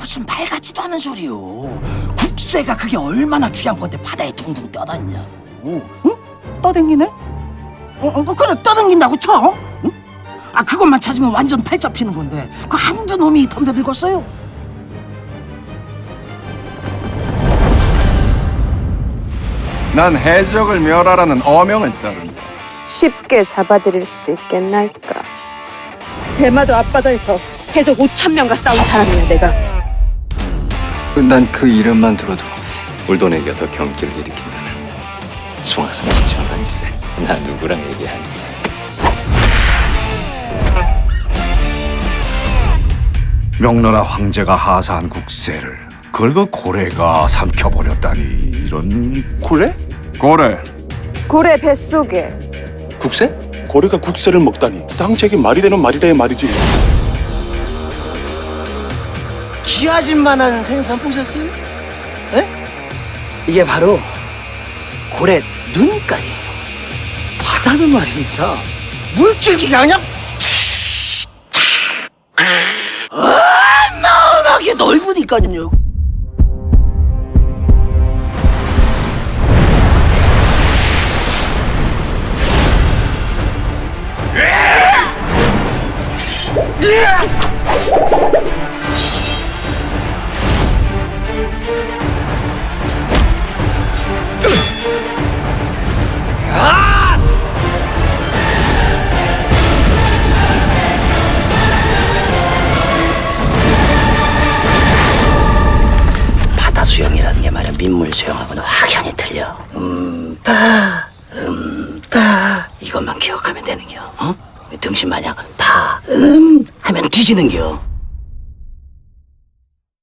무슨 말 같지도 않은 소리요. 국세가 그게 얼마나 귀한 건데 바다에 둥둥 떠다니냐고. 응? 떠댕기네? 어, 어, 그래 떠댕긴다고 쳐. 응? 아 그것만 찾으면 완전 팔 잡히는 건데 그 한두 놈이 덤벼들겠어요? 난 해적을 멸하라는 어명을 따른다. 쉽게 잡아들일 수 있겠나이까. 대마도 앞바다에서 해적 5천 명과 싸운 사람이야 내가. 난 그 이름만 들어도 울돈에게 더 경기를 일으킨다는 송악성의 전함일세. 나 누구랑 얘기하니? 명나라 황제가 하사한 국세를 그걸 그 고래가 삼켜버렸다니 이런 고래? 고래, 고래 뱃속에 국세? 고래가 국세를 먹다니 당책이 말이 되는 말이래 말이지 귀하진만한 생선 보셨어요? 에? 이게 바로 고래 눈깔이에요. 바다는 말입니다. 물줄기가 그냥 어마어마하게 넓으니까요. 바다 민물 수영하고는 확연히 틀려. 음다 음다 이것만 기억하면 되는겨. 어? 등신 마냥 다음 하면 뒤지는겨.